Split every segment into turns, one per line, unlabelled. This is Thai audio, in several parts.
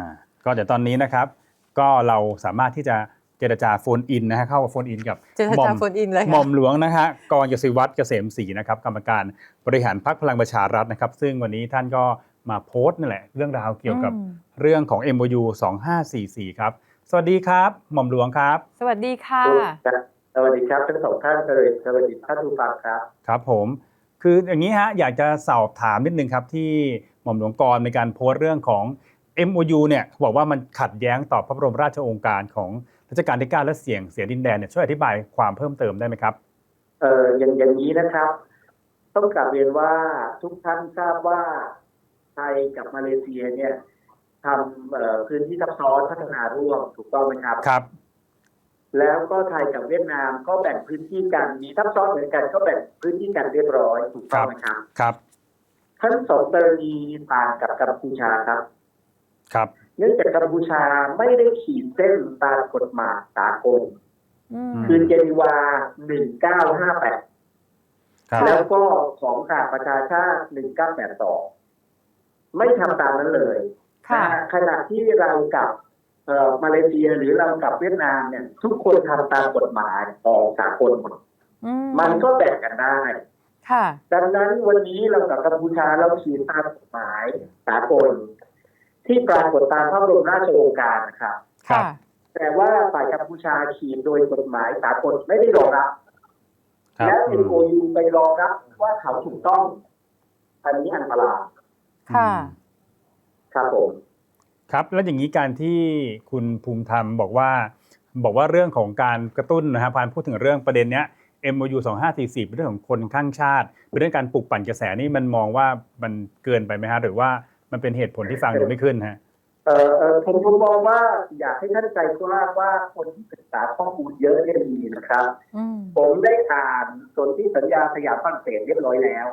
นะก็เดี๋ยวตอนนี้นะครับ ก็เราสามารถที่จะเจรจาโฟนอินนะฮะเข้ากับโฟนอินกับ
เจร
หม่อ
จามโฟนอินเลย
หม่อ
ค่ะ
มหลวงนะฮะกรยศิวัตรเกษมศรีนะครับ กรรมการบริหารพรรคพลังประชารัฐนะครับ ซึ่งวันนี้ท่านก็มาโพสต์นั่นแหละเรื่องราวเกี่ยวกับ
อืม
เรื่องของ MOU 2544 ครับ สวัสดีครับ หม่อมหลวงครับ
สวัสดีค่ะ
ครับสวัสดีครับทั้งสองท่านเลยสวัสดีท่านผู้ฟังครับ
ครับผม คืออย่างนี้ฮะอยากจะสอบถามนิดนึงครับที่หม่อมหลวงกรในการโพสต์เรื่องของ MOU เนี่ยบอกว่ามันขัดแย้งต่อพระบรมราชโองการของรัชกาลที่ 9 และเสียงเสียดินแดนเนี่ยช่วยอธิบายความเพิ่มเติมได้ไหมครับ
เอ่ออย่างอย่างนี้นะครับ ต้องกลับเรียนว่าทุกท่านทราบว่าไทยกับมาเลเซียเนี่ยทำเอ่อพื้นที่ซับซ้อนพัฒนาร่วมถูกต้องไหมครับ
ครับ
แล้วก็ไทยกับเวียดนามก็แบ่งพื้นที่กันมีซับซ้อนเหมือนกันก็แบ่งพื้นที่กันเรียบร้อยถูกต้องไหมครับ
ครับ
ทั้งสองกรณีต่างกับกัมพูชาครับ
ครับ
เนื่องจากกัมพูชาไม่ได้ขีดเส้นตามกฎหมายสากล
อืม
คือเจนีวา1958
ครับ
แล้วก็ของสหประชาชาติ1982ไม่ทำตามนั้นเลย
ค่ะ
นะฮะขณะที่เรากับเอ่อมาเลเซียหรือเรากับเวียดนามเนี่ย ทุกคนทำตามกฎหมายของสากลหมด
อื
มันก็แบ่งกันได้
ค่ะ
ดังนั้นวันนี้เรากับกัมพูชาเราขีดตามกฎหมายสากล ที่ปรากฏตามพระบรมราชโองการนะครับ
ครั
ค่ะ
บ
แต่ว่าฝ่ายกัมพูชาขีดโดยกฎหมายสากลไม่ได้รองรับ
ครับ
แล้ว
อืม
MOU ไปรองรับว่าเขาถูกต้อง อันนี้อันตราย
ค่ะ
ครับผม
ครับ แล้วอย่างนี้การที่คุณภูมิธรรมบอกว่า บอกว่าเรื่องของการกระตุ้นนะฮะพานพูดถึงเรื่องประเด็นเนี้ย MOU 2544เป็นเรื่องของคนข้างชาติเป็นเรื่องการปลุกปั่นกระแสนี่มันมองว่ามันเกินไปไหมฮะหรือว่า มันเป็นเหตุผลที่ฟังดูไม่ขึ้นฮะ
เอ่อเอ่อผมผมมองว่าอยากให้ท่านใจกว้างว่าคนที่ศึกษาข้อมูลเยอะเนี่ยมีนะครับ
อืม
ผมได้อ่านสนธิสัญญาสยามฝรั่งเศสเรียบร้อยแล้ว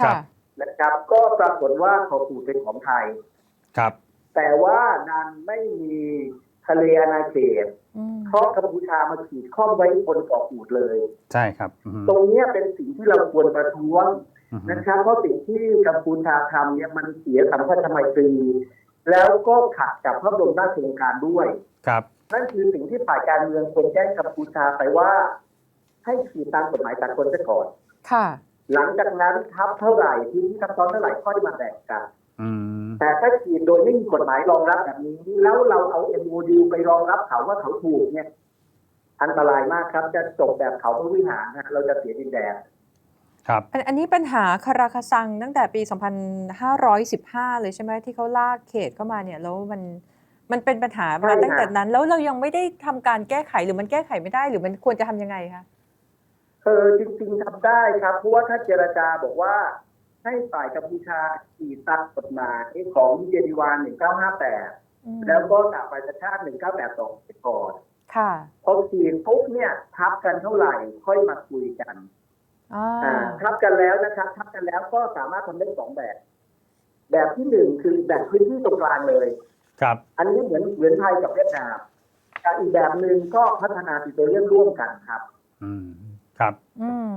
ครั
ค่ะ
บ
นะครับ ก็ปรากฏว่าเขาปูเป็นของไทย
ครับ
แต่ว่านันไม่มีทะเลอาณาเขต
อืม
เพราะกัมพูชามาขีดข้อมไว้บนเกาะกูดเลย
ใช่ครับอืม
ตรงเนี้ยเป็นสิ่งที่เราควรประท้วง
อืม
นะครับเพราะสิ่งที่กัมพูชาทำเนี่ยมันเสียสัมพันธไมตรีแล้วก็ขัดกับพระบรมราชโองการด้วย
ครับ
นั่นคือสิ่งที่ฝ่ายการเมืองควรแจ้งกัมพูชาไปว่า ให้ขีดตามกฎหมายสากลซะก่อน
ค่ะ
หลังจากนั้นทับเท่าไหร่พื้นที่ทับซ้อนเท่าไหร่ค่อยมาแบ่งกัน
อืม
แต่ถ้าขีดโดยไม่มีกฎหมายรองรับแบบนี้ แล้วเราเอา MOU ไปรองรับเขาว่าเขาถูกเนี่ย อันตรายมากครับจะจบแบบเขาพระวิหารนะเราจะเสียดินแดน
ครับ
อันอันนี้ปัญหาคาราคาซังตั้งแต่ปี 2515 เลยใช่ไหมที่เขาลากเขตเข้ามาเนี่ยแล้วมันมันเป็นปัญหามา
ใช่ค่ะ
ตั้งแต่นั้น แล้วเรายังไม่ได้ทำการแก้ไขหรือมันแก้ไขไม่ได้หรือมันควรจะทำยังไงคะ
เออจริงๆทำได้ครับเพราะว่าถ้าเจรจาบอกว่า ให้ฝ่ายกัมพูชาขีดตามกฎหมายของเจนีวา1958
อืม
แล้วก็สหประชาชาติ 1982ไปก่อน
ค่ะ
พอขีดปุ๊บเนี่ยทับกันเท่าไหร่ค่อยมาคุยกัน
อ่า
อ่า ทับกันแล้วนะครับทับกันแล้วก็สามารถทำได้สองแบบ แบบที่หนึ่งคือแบ่งพื้นที่ตรงกลางเลย
ครับ
อันนี้เหมือนเหมือนไทยกับเวียดนามแต่อีกแบบหนึ่งก็พัฒนาปิโตรเลียมร่วมกันครับ
อืมครับ
อืม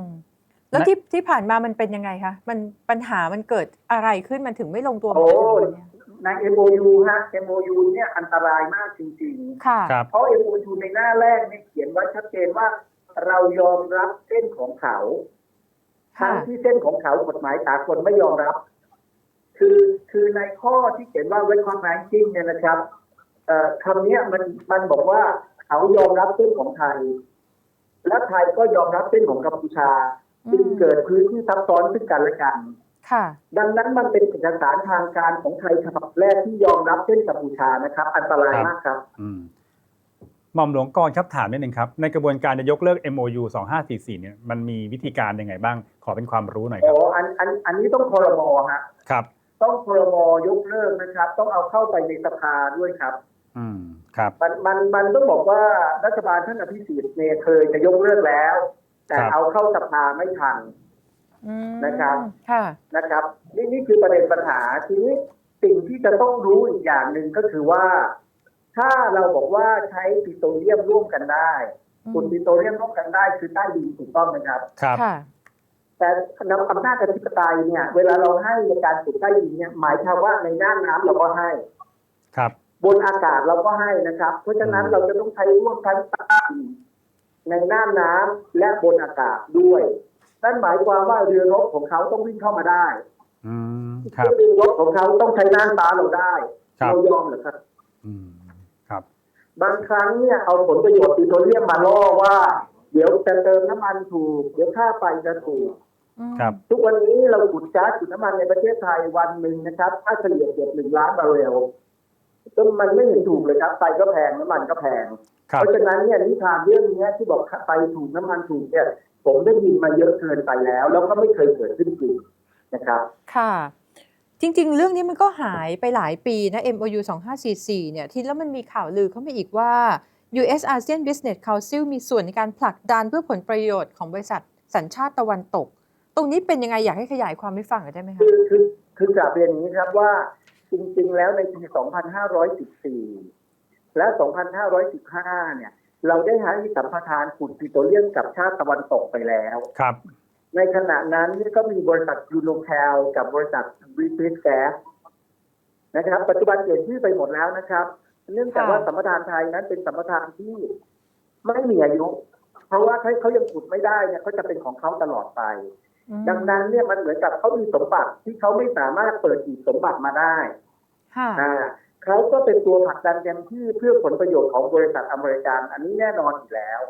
แล้วที่ที่ผ่านมามันเป็นยังไงคะมันปัญหามันเกิดอะไรขึ้นมันถึงไม่ลงตัว
โอ้
มาถึงวันเนี้ย
ใน MOU ฮะ MOU เนี่ยอันตรายมากจริง
ค่ะ
ครับ
ๆเพราะ MOU ในหน้าแรกเนี่ยเขียนไว้ชัดเจนว่าเรายอมรับเส้นของเขา ทั้
ค่ะ
งที่เส้นของเขากฎหมายสากลไม่ยอมรับ คือคือในข้อที่เขียนว่า recognizing เนี่ยนะครับเอ่อคำเนี้ยมันมันบอกว่าเขายอมรับเส้นของไทย และไทยก็ยอมรับเส้นของกัมพูชา
อืม
จึงเกิดพื้นที่ซับซ้อนซึ่งกันและกัน
ค่ะ
ดังนั้นมันเป็นเอกสารทางการของไทยฉบับแรกที่ยอมรับเส้นกัมพูชานะครับ อันตรายมากครับ
อืม หม่อมหลวงกรครับถามนิดนึงครับ ในกระบวนการจะยกเลิก MOU 2544เนี่ยมันมีวิธีการยังไงบ้าง ขอเป็นความรู้หน่อยค
อ๋
รับ
ออันอันอันนี้ต้องคอรมอฮะ
ครับ
ต้องคอรมอยกเลิกนะครับ ต้องเอาเข้าไปในสภาด้วยครับ
อืมครับ
มันมันมันต้องบอกว่ารัฐบาลท่านอภิสิทธิ์เนี่ยเคยจะยกเลิกแล้ว แต่
ครับ
เอาเข้าสภาไม่ทัน
อืม
นะครับ
ค่ะ
นะครับนี่นี่คือประเด็นปัญหาทีนี้สิ่งที่จะต้องรู้อีกอย่างหนึ่งก็คือว่า ถ้าเราบอกว่าใช้ปิโตรเลียมร่วมกันได้
อืม
ขุดปิโตรเลียมร่วมกันได้คือใต้ดินถูกต้องไหมครับ
ครับ
ค่ะ
แต่นำอำนาจอธิปไตยเนี่ย เวลาเราให้ในการขุดใต้ดินเนี่ยหมายความว่าในน่านน้ำเราก็ให้
ครับ
บนอากาศเราก็ให้นะครับ เพราะฉะนั้นเราจะต้องใช้ร่วมทั้งใต้ดินในน่านน้ำและบนอากาศด้วยนั่นหมายความว่าเรือรบของเขาต้องวิ่งเข้ามาได้
อืมครับ
เรือรบของเขาต้องใช้น่านฟ้าเราได้
ครับ
เรายอมเหรือครับ
อืมครับ
บางครั้งเนี่ยเอาผลประโยชน์ปิโตรเลียมมาล่อว่า เดี๋ยวจะเติมน้ำมันถูก เดี๋ยวค่าไฟจะถูก
อืม
ครับ
ทุกวันนี้เราขุดก๊าซขุดน้ำมันในประเทศไทยวันหนึ่งนะครับค่าเฉลี่ยเกือบหนึ่งล้านบาร์เรลซึ่งมันไม่เห็นถูกเลยครับไฟก็แพงน้ำมันก็แพง
ครับ
เพราะฉะนั้นเนี่ยนิทานเรื่องเนี้ยที่บอกไฟถูกน้ำมันถูกเนี่ยผมได้ยินมาเยอะเกินไปแล้ว แล้วก็ไม่เคยเกิดขึ้นจริงนะครับ
ค่ะ จริง ๆ เรื่องนี้มันก็หายไปหลายปีนะ MOU 2544เนี่ยที่แล้วมันมีข่าวลือเข้ามาอีกว่า US ASEAN Business Council มีส่วนในการผลักดันเพื่อผลประโยชน์ของบริษัทสัญชาติตะวันตก ตรงนี้เป็นยังไงอยากให้ขยายความให้ฟังหน่อยได้ไหมคะ
คือคือคือกลับเรียนอย่างนี้ครับว่าจริง ๆ แล้วในปี 2514 และ 2515 เนี่ย เราได้ให้สัมปทานขุดปิโตรเลียมกับชาติตะวันตกไปแล้ว
ครับ
ในขณะนั้นเนี่ยก็มีบริษัทยูโนแคลกับบริษัทบริติชแก๊สนะครับ ปัจจุบันเปลี่ยนชื่อไปหมดแล้วนะครับ เนื่องจากว่า
ค่ะ
สัมปทานไทยนั้นเป็นสัมปทานที่ไม่มีอายุ เพราะว่าถ้าเขายังขุดไม่ได้เนี่ยเขาจะเป็นของเขาตลอดไป
อืม
ดังนั้นเนี่ยมันเหมือนกับเขามีสมบัติที่เขาไม่สามารถเปิดอีกสมบัติมาได้
ค่ะ
อ่าเขาก็เป็นตัวผลักดันเต็มที่เพื่อผลประโยชน์ของบริษัทอเมริกัน อันนี้แน่นอนอยู่แล้ว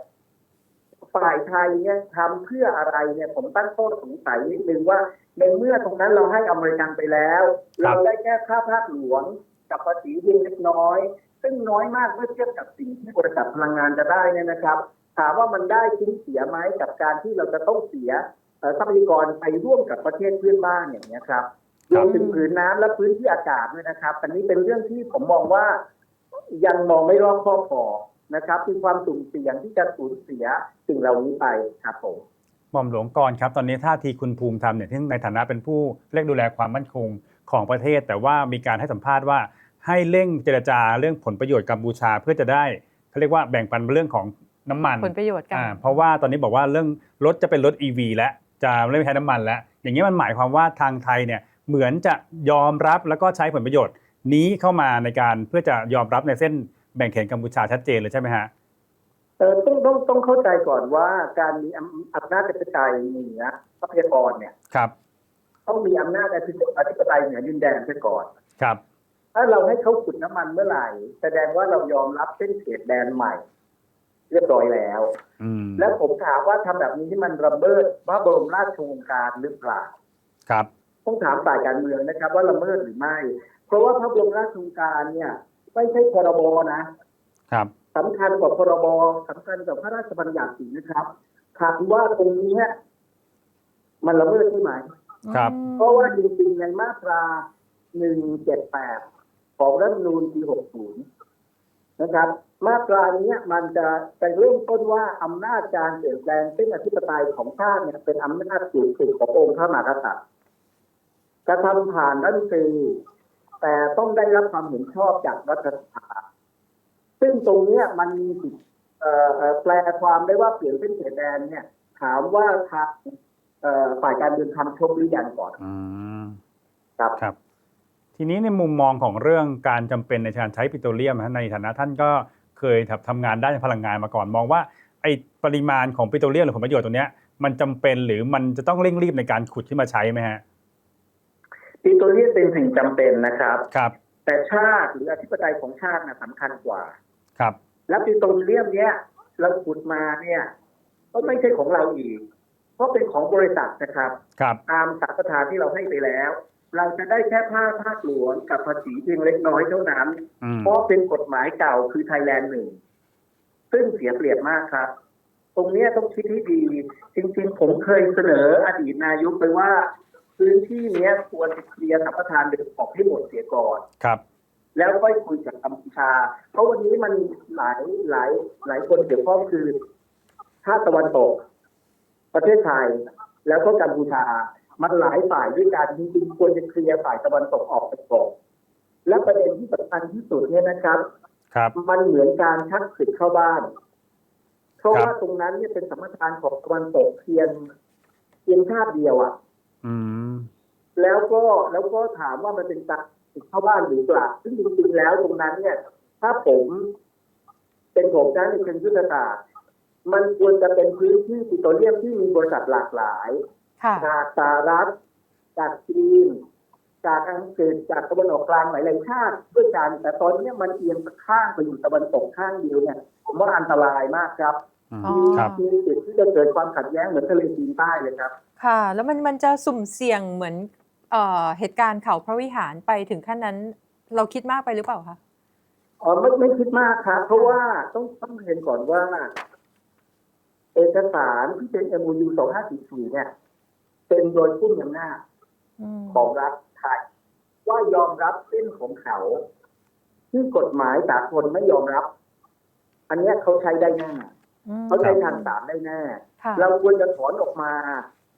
ฝ่ายไทยเนี่ยทำเพื่ออะไรเนี่ยผมตั้งข้อสงสัยนิดนึงว่า ในเมื่อตรงนั้นเราให้อเมริกันไปแล้ว
ครับ
เราได้แค่ค่าภาคหลวงกับภาษีเพียงเล็กน้อย ซึ่งน้อยมากเมื่อเทียบกับสิ่งที่บริษัทพลังงานจะได้เนี่ยนะครับ ถามว่ามันได้ชิ้นเสียไหมกับการที่เราจะต้องเสียเอ่อทรัพยากรไปร่วมกับประเทศเพื่อนบ้านอย่างนี้ยครับรวมถึงผืนน้ำและพื้นที่อากาศด้วยนะครับ อันนี้เป็นเรื่องที่ผมมองว่ายังมองไม่รอบคอบพอ นะครับมีความสุ่มเสี่ยงที่จะสูญเสียสิ่งเหล่านี้ไปครับผม
หม่อมหลวงกรครับตอนนี้ท่าทีคุณภูมิธรรมเนี่ยที่ในฐานะเป็นผู้เร่งดูแลความมั่นคงของประเทศ แต่ว่ามีการให้สัมภาษณ์ว่าให้เร่งเจรจาเรื่องผลประโยชน์กัมพูชาเพื่อจะได้เขาเรียกว่าแบ่งปันเรื่องของน้ำมัน
ผลประโยชน์กัน
อ่าเพราะว่าตอนนี้บอกว่าเรื่องรถจะเป็นรถ EV แล้วจะไม่ใช้น้ำมันแล้ว อย่างนี้ยมันหมายความว่าทางไทยเนี่ยเหมือนจะยอมรับแล้วก็ใช้ผลประโยชน์นี้เข้ามาในการเพื่อจะยอมรับในเส้น แบ่งเขตกัมพูชาชัดเจนเลยใช่ไหมฮะ
เออต้องต้องต้องเข้าใจก่อนว่าการมีอำอำนาจอธิปไตยเหนือทรัพยากรเนี่ย
ครับ
ต้องมีอำนาจอธิปไตยเหนือดินแดนเสียก่อน
ครับ
ถ้าเราให้เขาขุดน้ำมันเมื่อไหร่ แสดงว่าเรายอมรับเส้นเขตแดนใหม่ เรียบร้อยแล้ว
อืม
แล้วผมถามว่าทำแบบนี้ที่มันระเบิดพระบรมราชโองการหรือเปล่า
ครับ
ต้องถามฝ่ายการเมืองนะครับ ว่าละเมิดหรือไม่ เพราะว่าพระบรมราชโองการเนี่ย ไม่ใช่พรบนะครับสำคัญกว่าพรบสำคัญกว่าพระราชบัญญัติอีกนะครับถามว่าตรงนี้มันละเมิดใช่ไหม
ครับ
อืม
เพราะว่าจริงๆในมาตรา178ของรัฐธรรมนูญปี60นะครับ มาตรานี้มันจะไปเริ่มต้นว่าอำนาจการเปลี่ยนแปลงเส้นอธิปไตยของชาติเนี่ยเป็นอำนาจสูงสุดขององค์พระมหากษัตริย์กระทำผ่านรัฐมนตรี แต่ต้องได้รับความเห็นชอบจากรัฐสภาซึ่งตรงเนี้ยมันมีสิทธิ์เอ่อเอ่อแปลความได้ว่าเปลี่ยนเส้นเขตแดนเนี่ย ถามว่าทางเอ่อฝ่ายการเมืองทำชบหรือยังก่อน
อืม
ครับ
ครับ ทีนี้ในมุมมองของเรื่องการจำเป็นในการใช้ปิโตรเลียมนะในฐานะท่านก็เคยทำงานด้านพลังงานมาก่อนมองว่าไอ้ปริมาณของปิโตรเลียมหรือผลประโยชน์ตรงเนี้ยมันจำเป็นหรือมันจะต้องเร่งรีบในการขุดขึ้นมาใช้ไหมฮะ
ปิโตรเลียมเป็นสิ่งจำเป็นนะครับ
ครับ
แต่ชาติหรืออธิปไตยของชาตินะสำคัญกว่า
ครับ
แล้วปิโตรเลียมเนี่ยเราขุดมาเนี่ย ก็ไม่ใช่ของเราอีก เพราะเป็นของบริษัทนะครับ
ครับ
ตามสัมปทานที่เราให้ไปแล้ว เราจะได้แค่ภาคภาคหลวงกับภาษีเพียงเล็กน้อยเท่านั้น
อืม
เพราะเป็นกฎหมายเก่าคือไทยแลนด์หนึ่งซึ่งเสียเปรียบมากครับ ตรงเนี้ยต้องคิดให้ดี จริงๆ ผมเคยเสนออดีตนายกไปว่า พื้นที่เนี้ยควรจะเคลียร์สัมปทานเดิมออกให้หมดเสียก่อน
ครับ
แล้วค่อยคุยกับกัมพูชา เพราะวันนี้มันหลายหลายหลายคนเกี่ยวข้องคือชาติตะวันตก ประเทศไทย แล้วก็กัมพูชา มันหลายฝ่ายด้วยกันจริงๆควรจะเคลียร์ฝ่ายตะวันตกออกไปก่อนและประเด็นที่สำคัญที่สุดเนี่ยนะครับ
ครับ
มันเหมือนการชักศึกเข้าบ้าน เพราะ
ครับ
ว่าตรงนั้นเนี่ยเป็นสัมปทานของตะวันตกเพียงเพียงชาติเดียวอะ่ะ
อืม
แล้วก็แล้วก็ถามว่ามันเป็นการเข้าบ้านหรือเปล่าซึ่งจริงๆแล้วตรงนั้นเนี่ย ถ้าผมเป็นผมนะในเชิงยุทธศาสตร์มันควรจะเป็นพื้นที่ปิโตรเลียมที่มีบริษัทหลากหลาย
ค่ะ
จากสหรัฐจากจีนจากอังกฤษจากตะวันออกกลางหลายๆชาติด้วยกันแต่ตอนนี้มันเอียงข้างไปอยู่ตะวันตกข้างเดียวเนี่ยผมว่าอันตรายมากครับ
อืม
อ๋อ
ครับ
มีสิทธิ์ที่จะเกิดความขัดแย้งเหมือนทะเลจีนใต้เลยครับ
ค่ะ แล้วมันมันจะสุ่มเสี่ยงเหมือนเอ่อเหตุการณ์เขาพระวิหารไปถึงขั้นนั้น เราคิดมากไปหรือเปล่าคะ
อ๋อไม่ไม่คิดมากครับเพราะว่าต้องต้องเรียนก่อนว่า เอกสารที่เป็น MOU 2544เนี่ย เป็นโดยผู้มีอำนาจ
อืม
ของรัฐไทย ว่ายอมรับเส้นของเขา ที่กฎหมายสากลไม่ยอมรับ อันเนี้ยเขาใช้ได้แน่
อืม
เขาใช้ทางสามได้แน่
ค่ะ
เราควรจะถอนออกมา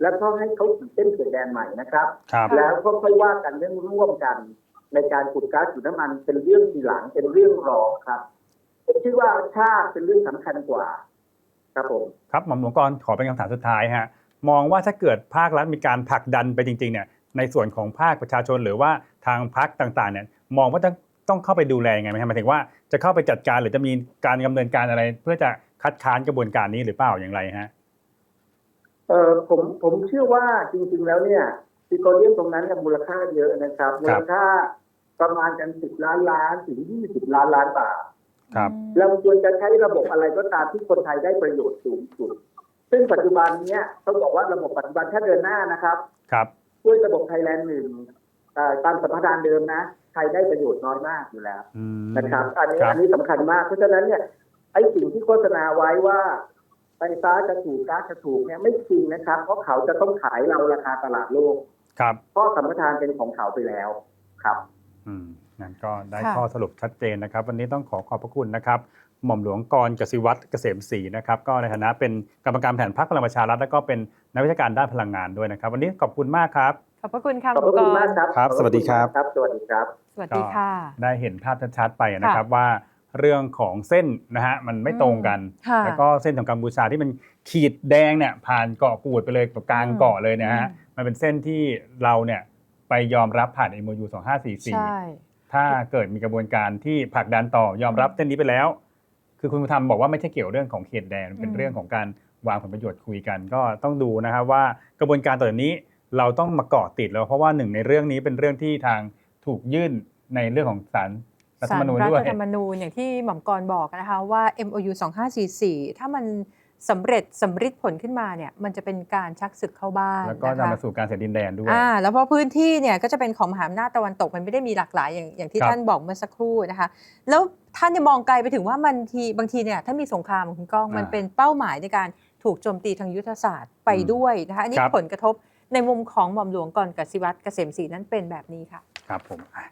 แล้วก็ให้เขาขีดเส้นเขตแดนใหม่นะครับ
ครับ
แล้วก็ค่อยว่ากันเรื่องร่วมกัน ในการขุดก๊าซขุดน้ำมันเป็นเรื่องทีหลังเป็นเรื่องรองครับผมคิดว่าชาติเป็นเรื่องสำคัญกว่า ครับผม
ครับหม่อมหลวงกรขอเป็นคำถามสุดท้ายฮะมองว่าถ้าเกิดภาครัฐมีการผลักดันไปจริง ๆ เนี่ย ในส่วนของภาคประชาชนหรือว่าทางพรรคต่าง ๆ เนี่ย มองว่าต้องต้องเข้าไปดูแลยังไงไหมครับหมายถึงว่าจะเข้าไปจัดการหรือจะมีการดำเนินการอะไร เพื่อจะคัดค้านกระบวนการนี้หรือเปล่าอย่างไรฮะ
เออผมผมเชื่อว่าจริงๆแล้วเนี่ยปิโตรเลียมตรงนั้นเนี่ยมูลค่าเยอะนะครับมูลค่าประมาณกันสิบล้านล้านถึงยี่สิบล้านล้านบาท
ครับ
เราควรจะใช้ระบบอะไรก็ตามที่คนไทยได้ประโยชน์สูงสุด ซึ่งปัจจุบันเนี้ยต้องบอกว่าระบบปัจจุบันถ้าเดินหน้านะครับ
ครับ
ด้วยระบบไทยแลนด์หนึ่งเอ่อตามสัมปทานเดิมนะไทยได้ประโยชน์น้อยมากอยู่แล้ว
อืม
นะครับ อันนี้
ครับ
อันนี้สำคัญมากเพราะฉะนั้นเนี่ยไอ้สิ่งที่โฆษณาไว้ว่า ไฟฟ้าจะถูกก๊าซจะถูกเนี่ยไม่จริงนะครับ เพราะเขาจะต้องขายเราราคาตลาดโลก
ครับ
เพราะสัมปทานเป็นของเขาไปแล้วครับ
อืมงั้นก็ได้
ค่ะ
ข้อสรุปชัดเจนนะครับ วันนี้ต้องขอขอบพระคุณนะครับ หม่อมหลวงกรกสิวัตรเกษมศรีนะครับ ก็ในฐานะเป็นกรรมการแผนพรรคพลังประชารัฐแล้วก็เป็นนักวิชาการด้านพลังงานด้วยนะครับ วันนี้ขอบคุณมากครับ
ขอบพระคุณค่ะ
ขอบพระคุณมากครับ
ครับ
ขอ
สวัสดีครับ
ครับ สวัสดีครับ
สวัสดีค่ะ
ได้เห็นภาพชัดๆไปนะครับว่า เรื่องของเส้นนะฮะมันไม่ตรงกัน
ค่ะ
แล้วก็เส้นของกัมพูชาที่มันขีดแดงเนี่ยผ่านเกาะกูดไปเลยกลาง
อืม
เกาะเลยนะฮะ
อืม
มันเป็นเส้นที่เราเนี่ยไปยอมรับผ่าน MOU
ใช่
2544 ถ้าเกิดมีกระบวนการที่ผลักดันต่อยอมรับเส้นนี้ไปแล้ว คือคุณภูมิธรรมบอกว่าไม่ใช่เกี่ยวเรื่องของเขตแดนมันเป็น
อืม
เรื่องของการวางผลประโยชน์คุยกัน ก็ต้องดูนะครับว่ากระบวนการต่อจากนี้เราต้องมาเกาะติดแล้วเพราะว่าหนึ่งในเรื่องนี้เป็นเรื่องที่ทางถูกยื่นในเรื่องของศาล รัฐธรรมนูญ
ศาล
ด้วย
รัฐธรรมนูญอย่างที่หม่อมกรบอกนะคะว่า MOU 2544 ถ้ามันสำเร็จสำฤทธิ์ผลขึ้นมาเนี่ยมันจะเป็นการชักศึกเข้าบ้าน
แล้วก็
น
จะ
คะ
มาสู่การเสียดินแดนด้วย
อ่าแล้วเพราะพื้นที่เนี่ยก็จะเป็นของมหาอำนาจตะวันตกมันไม่ได้มีหลากหลายอย่างอย่างที่
ครับ
ท่านบอกเมื่อสักครู่นะคะแล้วท่านจะมองไกลไปถึงว่ามันทีบางทีเนี่ยถ้ามีสงครามคุณก้อง
อ่ามั
มันเป็นเป้าหมายในการถูกโจมตีทางยุทธศาสตร์ไป
อืม
ด้วยนะคะอันนี้
ครับ
ผลกระทบในมุมของหม่อมหลวงก่อนกสิวัตรเกษมศรีนั้นเป็นแบบนี้ค่ะ
ครับผมอะ